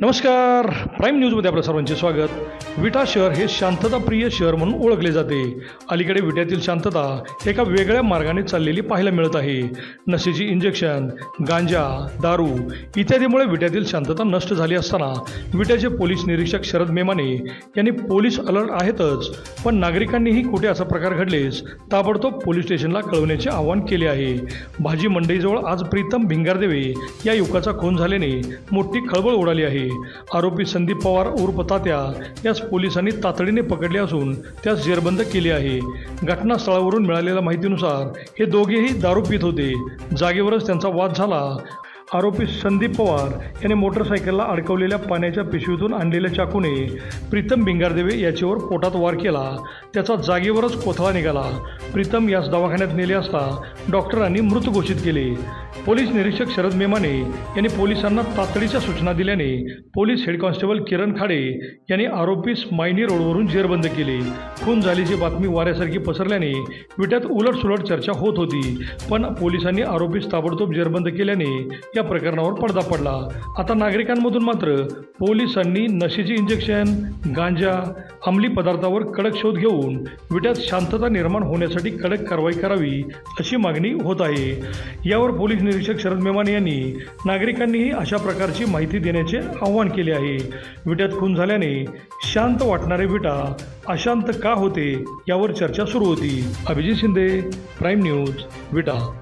नमस्कार. प्राईम न्यूजमध्ये आपलं सर्वांचे स्वागत. विटा शहर हे शांतताप्रिय शहर म्हणून ओळखले जाते. अलीकडे विट्यातील शांतता एका वेगळ्या मार्गाने चाललेली पाहायला मिळत आहे. नशेची इंजेक्शन गांजा दारू इत्यादीमुळे विट्यातील शांतता नष्ट झाली असताना विट्याचे पोलीस निरीक्षक शरद मेमाने यांनी पोलीस अलर्ट आहेतच पण नागरिकांनीही कुठे असा प्रकार घडलेस ताबडतोब पोलीस स्टेशनला कळवण्याचे आवाहन केले आहे. भाजी मंडईजवळ आज प्रीतम भिंगारदेवे या युवकाचा खून झाल्याने मोठी खळबळ उडाली आहे. आरोपी संदीप पवार उर्फ तात्या यास पोलिसांनी तातडीने पकडले असून त्यास जेरबंद केले आहे. घटनास्थळावरून मिळालेल्या माहितीनुसार हे दोघेही दारू पित होते. जागेवरच त्यांचा वाद झाला. आरोपी संदीप पवार याने मोटरसायकलला अडकवलेल्या पाण्याच्या पिशवीतून आणलेल्या चाकूने प्रीतम भिंगारदेवे याच्यावर पोटात वार केला. त्याचा जागेवरच कोथळा निघाला. प्रीतम यास दवाखान्यात नेले असता डॉक्टरांनी मृत घोषित केले. पोलीस निरीक्षक शरद मेमाने यांनी पोलिसांना तातडीच्या सूचना दिल्याने police head constable Kiran Khade यांनी आरोपीस मायनी रोडवरून जेरबंद केले. खून झाल्याची बातमी वाऱ्यासारखी पसरल्याने विट्यात उलटसुलट चर्चा होत होती. पण पोलिसांनी आरोपीस ताबडतोब जेरबंद केल्याने या प्रकरणावर पडदा पडला. आता नागरिकांमधून मात्र पोलिसांनी नशेचे इंजेक्शन गांजा अंमली पदार्थावर कडक शोध घेऊन विट्यात शांतता निर्माण होण्यासाठी कडक कारवाई करावी अशी मागणी होत आहे. यावर पोलीस निरीक्षक शरद मेमाने यांनी नागरिकांनीही अशा प्रकारची माहिती देण्याचे आवाहन केले आहे. विट्यात खून झाल्याने शांत वाटणारे विटा अशांत का होते यावर चर्चा सुरू होती. Abhijit Shinde prime news Vita.